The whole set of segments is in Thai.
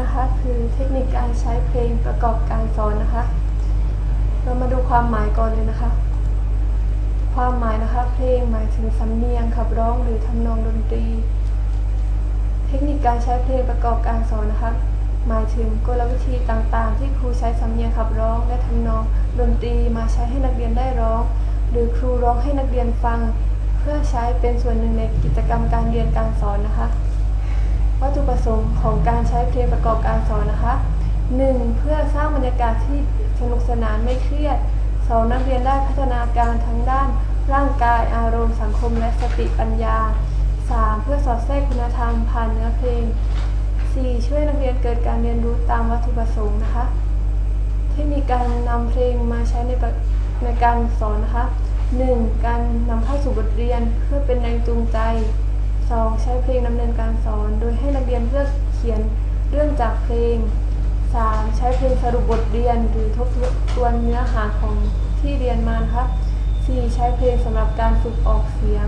นะคะคือเทคนิคการใช้เพลงประกอบการสอนนะคะ เรามาดูความหมายก่อนเลยนะคะ ความหมายนะคะ เพลงหมายถึงสำเนียงขับร้องหรือทำนองดนตรี เทคนิคการใช้เพลงประกอบการสอนนะคะ หมายถึงกลวิธีต่างๆ ที่ครูใช้สำเนียงขับร้อง และทำนองดนตรีมาใช้ให้นักเรียนได้ร้อง หรือครูร้องให้นักเรียนฟัง เพื่อใช้เป็นส่วนหนึ่งในกิจกรรมการเรียนการสอนนะคะ วัตถุประสงค์ของการใช้เพลงประกอบการสอนนะคะ 1. เพื่อสร้างบรรยากาศที่สนุกสนานไม่เครียด 2. นักเรียนได้พัฒนาการทั้งด้าน ร่างกายอารมณ์สังคมและสติปัญญา 3. เพื่อสอดแทรกคุณธรรมผ่านเนื้อเพลง 4. ช่วยนักเรียนเกิดการเรียนรู้ตามวัตถุประสงค์นะคะ เทคนิคการนำเพลงมาใช้ในประในการสอนนะคะ 1. การนำเข้าสู่บทเรียนเพื่อเป็นแรงจูงใจ 2. ใช้เพลงดำเนินการสอน โดยให้นักเรียนเลือกเขียนเรื่องจากเพลง 3. ใช้เพลงสรุปบทเรียนหรือทบทวนเนื้อหาของที่เรียนมานะคะ 4. ใช้เพลงสำหรับการฝึกออกเสียง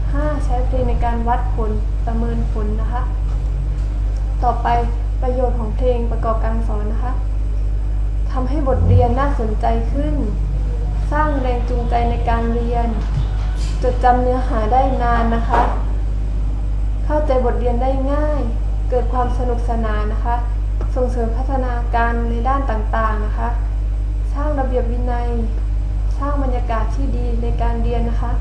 5. ใช้เพลงในการวัดผลประเมินผลนะคะ ต่อไปประโยชน์ของเพลงประกอบการสอนนะคะทำให้บทเรียนน่าสนใจขึ้น สร้างแรงจูงใจในการเรียน จดจำเนื้อหาได้นานนะคะ เข้าใจบทเรียนได้ง่าย เกิดความสนุกสนานนะคะ ส่งเสริมพัฒนาการในด้านต่างๆนะคะ สร้างระเบียบวินัย สร้างบรรยากาศที่ดีในการเรียนนะคะ